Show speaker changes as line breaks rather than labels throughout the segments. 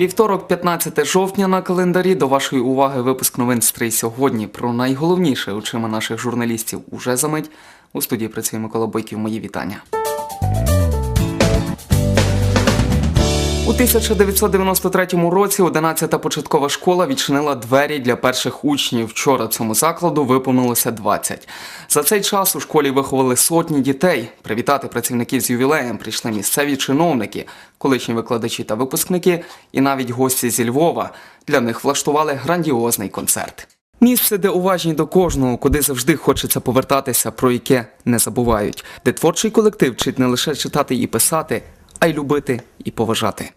Вівторок, 15 жовтня на календарі. До вашої уваги випуск новин «Стрий сьогодні. Про найголовніше очима наших журналістів уже за мить. У студії працює Микола Бойків. Мої вітання. У 1993 році 11-та початкова школа відчинила двері для перших учнів. Вчора цьому закладу виповнилося 20. За цей час у школі виховали сотні дітей. Привітати працівників з ювілеєм прийшли місцеві чиновники, колишні викладачі та випускники, і навіть гості зі Львова. Для них влаштували грандіозний концерт. Місце, де уважні до кожного, куди завжди хочеться повертатися, про яке не забувають, де творчий колектив вчить не лише читати і писати, а й любити і поважати.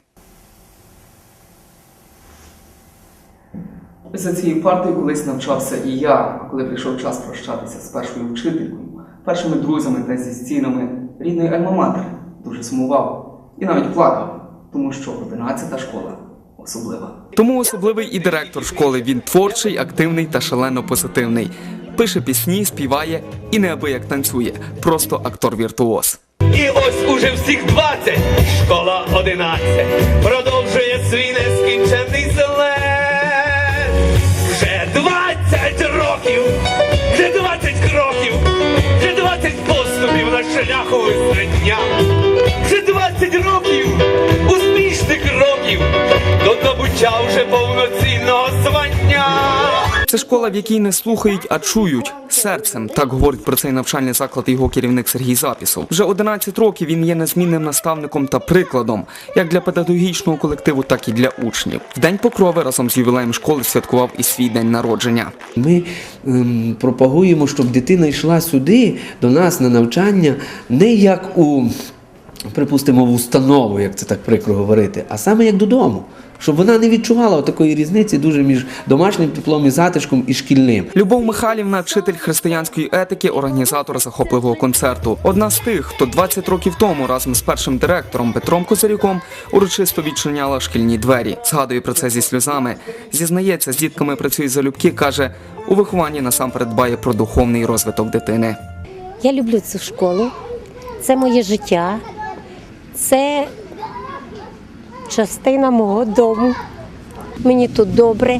За цією партою колись навчався і я, коли прийшов час прощатися з першою вчителькою, першими друзями та зі стінами рідної альма-матери, дуже сумував і навіть плакав, тому що 11-та школа особлива. Тому особливий і директор школи. Він творчий, активний та шалено позитивний. Пише пісні, співає і неабияк танцює. Просто актор-віртуоз.
І ось уже всіх 20, школа 11, продовжує свій нескінченний набуття вже повноцінного звання.
Це школа, в якій не слухають, а чують серцем. Так говорить про цей навчальний заклад його керівник Сергій Запісов. Вже 11 років він є незмінним наставником та прикладом, як для педагогічного колективу, так і для учнів. В день покрови разом з ювілеєм школи святкував і свій день народження.
Ми ем, пропагуємо, щоб дитина йшла сюди до нас на навчання не як у, припустимо, в установу, як це так прикро говорити, а саме як додому. Щоб вона не відчувала такої різниці дуже між домашнім теплом і затишком і шкільним.
Любов Михайлівна, вчитель християнської етики, організатор захопливого концерту. Одна з тих, хто 20 років тому разом з першим директором Петром Козирюком урочисто відчиняла шкільні двері. Згадує про це зі сльозами. Зізнається, з дітками працює залюбки. каже, у вихованні насамперед дбає про духовний розвиток дитини.
Я люблю цю школу. Це моє життя, це частина мого дому. Мені тут добре,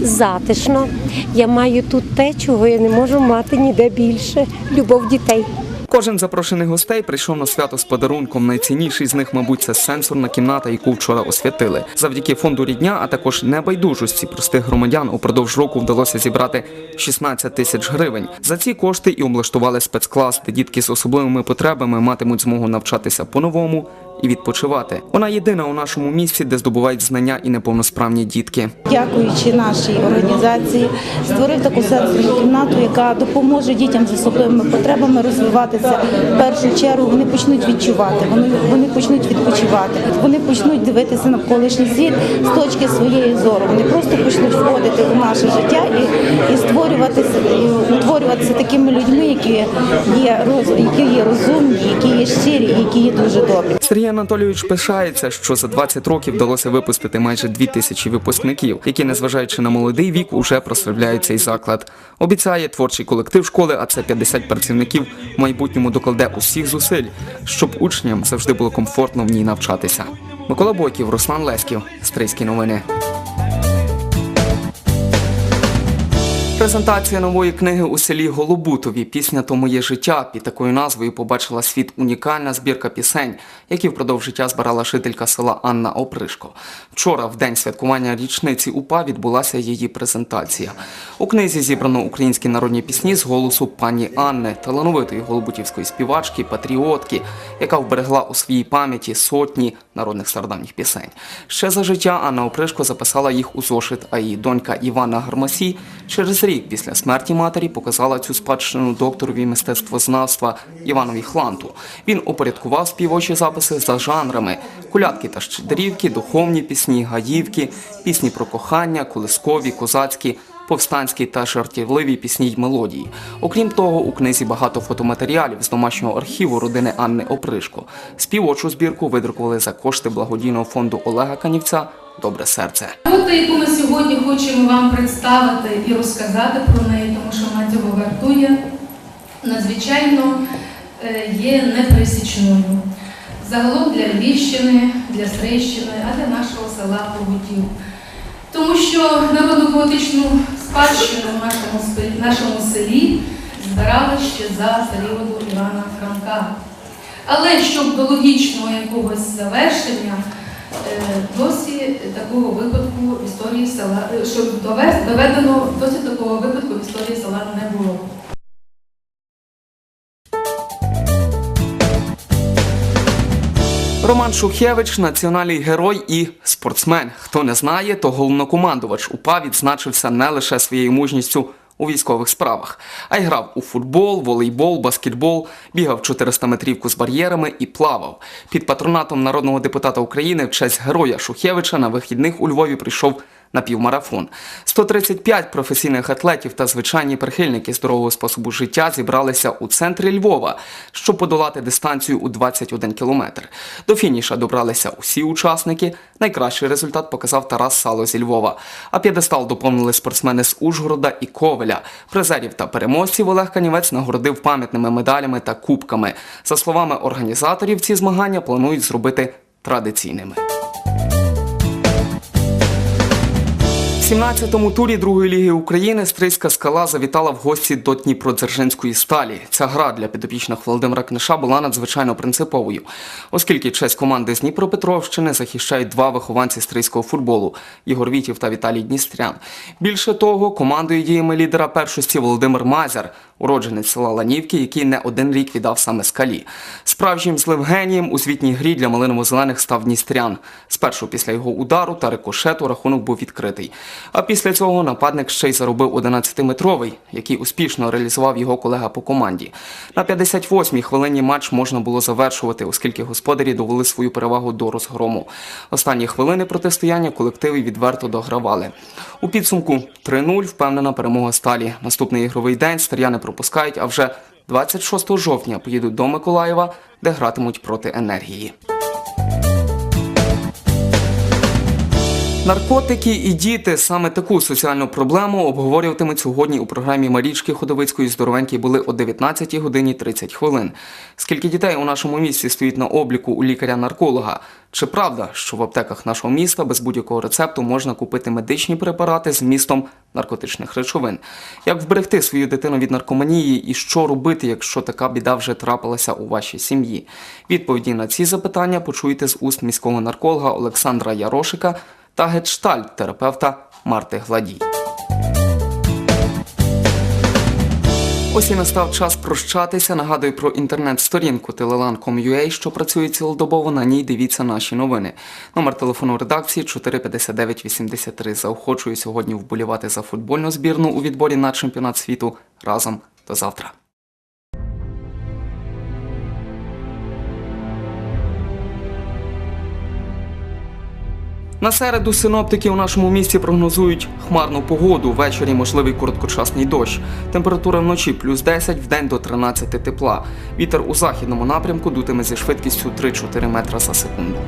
затишно. Я маю тут те, чого я не можу мати ніде більше. Любов дітей.
Кожен запрошений гостей прийшов на свято з подарунком. Найцінніший з них, мабуть, це сенсорна кімната, яку вчора освятили. Завдяки фонду рідня, а також небайдужості простих громадян упродовж року вдалося зібрати 16 тисяч гривень. За ці кошти і облаштували спецклас, де дітки з особливими потребами матимуть змогу навчатися по-новому і відпочивати. Вона єдина у нашому місті, де здобувають знання і неповносправні дітки.
дякуючи нашій організації, створив таку сенсорну кімнату, яка допоможе дітям з особливими потребами розвиватися. В першу чергу вони почнуть відчувати, вони, вони почнуть відпочивати, вони почнуть дивитися навколишній світ з точки своєї зору. Вони просто почнуть входити у наше життя і, і створюватися, і утворюватися такими людьми, які є роз, які є розумні, які є щирі, які є дуже добрі.
Анатолійович пишається, що за 20 років вдалося випустити майже 2 тисячі випускників, які, незважаючи на молодий вік, уже прославляють цей заклад. Обіцяє творчий колектив школи, а це 50 працівників, в майбутньому докладе усіх зусиль, щоб учням завжди було комфортно в ній навчатися. Микола Бойків, Руслан Леськів, Стрийські новини. Презентація нової книги у селі Голобутові Пісня то моє життя під такою назвою побачила світ унікальна збірка пісень, які впродовж життя збирала жителька села Анна Опришко. Вчора, в день святкування річниці УПА, відбулася її презентація. У книзі зібрано українські народні пісні з голосу пані Анни, талановитої голобутівської співачки, патріотки, яка вберегла у своїй пам'яті сотні народних стародавніх пісень. Ще за життя Анна Опришко записала їх у зошит, а її донька Івана Гармасі через після смерті матері показала цю спадщину докторові мистецтвознавства Іванові Хланту. Він упорядкував співочі записи за жанрами: кулятки та щедрівки, духовні пісні, гаївки, пісні про кохання, колискові, козацькі. Повстанські та жартівливі пісні й мелодії. Окрім того, у книзі багато фотоматеріалів з домашнього архіву родини Анни Опришко. Співочу збірку видрукували за кошти благодійного фонду Олега Канівця Добре серце.
Робота, яку ми сьогодні хочемо вам представити і розказати про неї, тому що вона цього вартує, надзвичайно е, є непересічною. загалом для Львівщини, для Стрийщини, а для нашого села Погутів. Тому що народну спадщину в нашому, нашому селі збирали ще за періоду Івана Франка. Але щоб до логічного якогось завершення, досі такого випадку в історії села, е, щоб довести, доведено, досі такого випадку в історії села не було.
Роман Шухевич національний герой і спортсмен. Хто не знає, то головнокомандувач УПА відзначився не лише своєю мужністю у військових справах, а й грав у футбол, волейбол, баскетбол, бігав 400 метрівку з бар'єрами і плавав. Під патронатом народного депутата України в честь героя Шухевича на вихідних у Львові прийшов на півмарафон. 135 професійних атлетів та звичайні прихильники здорового способу життя зібралися у центрі Львова, щоб подолати дистанцію у 21 кілометр. До фініша добралися усі учасники. Найкращий результат показав Тарас Сало зі Львова. А п'єдестал доповнили спортсмени з Ужгорода і Ковеля. Призерів та переможців Олег Канівець нагородив пам'ятними медалями та кубками. За словами організаторів, ці змагання планують зробити традиційними. 17-му турі другої ліги України Стрийська скала завітала в гості до Дніпродзержинської сталі. Ця гра для підопічних Володимира Книша була надзвичайно принциповою, оскільки честь команди з Дніпропетровщини захищають два вихованці стрийського футболу Ігор Вітів та Віталій Дністрян. Більше того, командою діями лідера першості Володимир Мазяр, уродженець села Ланівки, який не один рік віддав саме скалі. Справжнім злим генієм у звітній грі для малиново-зелених став Дністрян. Спершу після його удару та рикошету рахунок був відкритий. А після цього нападник ще й заробив 11-метровий, який успішно реалізував його колега по команді. На 58-й хвилині матч можна було завершувати, оскільки господарі довели свою перевагу до розгрому. Останні хвилини протистояння колективи відверто догравали. У підсумку 3-0 впевнена перемога сталі. Наступний ігровий день старяни пропускають, а вже 26 жовтня поїдуть до Миколаєва, де гратимуть проти енергії. Наркотики і діти саме таку соціальну проблему обговорюватимуть сьогодні у програмі Марічки Ходовицької здоровенькі були о 19 годині 30 хвилин. Скільки дітей у нашому місті стоїть на обліку у лікаря-нарколога? Чи правда, що в аптеках нашого міста без будь-якого рецепту можна купити медичні препарати з вмістом наркотичних речовин? Як вберегти свою дитину від наркоманії і що робити, якщо така біда вже трапилася у вашій сім'ї? Відповіді на ці запитання почуєте з уст міського нарколога Олександра Ярошика та гештальт-терапевта Марти Гладій. Ось і настав час прощатися. Нагадую про інтернет-сторінку telelan.com.ua, що працює цілодобово. На ній дивіться наші новини. Номер телефону редакції 45983. Заохочую сьогодні вболівати за футбольну збірну у відборі на чемпіонат світу. Разом до завтра. На середу синоптики у нашому місті прогнозують хмарну погоду. Ввечері можливий короткочасний дощ. Температура вночі плюс 10, вдень до 13 тепла. Вітер у західному напрямку дутиме зі швидкістю 3-4 метра за секунду.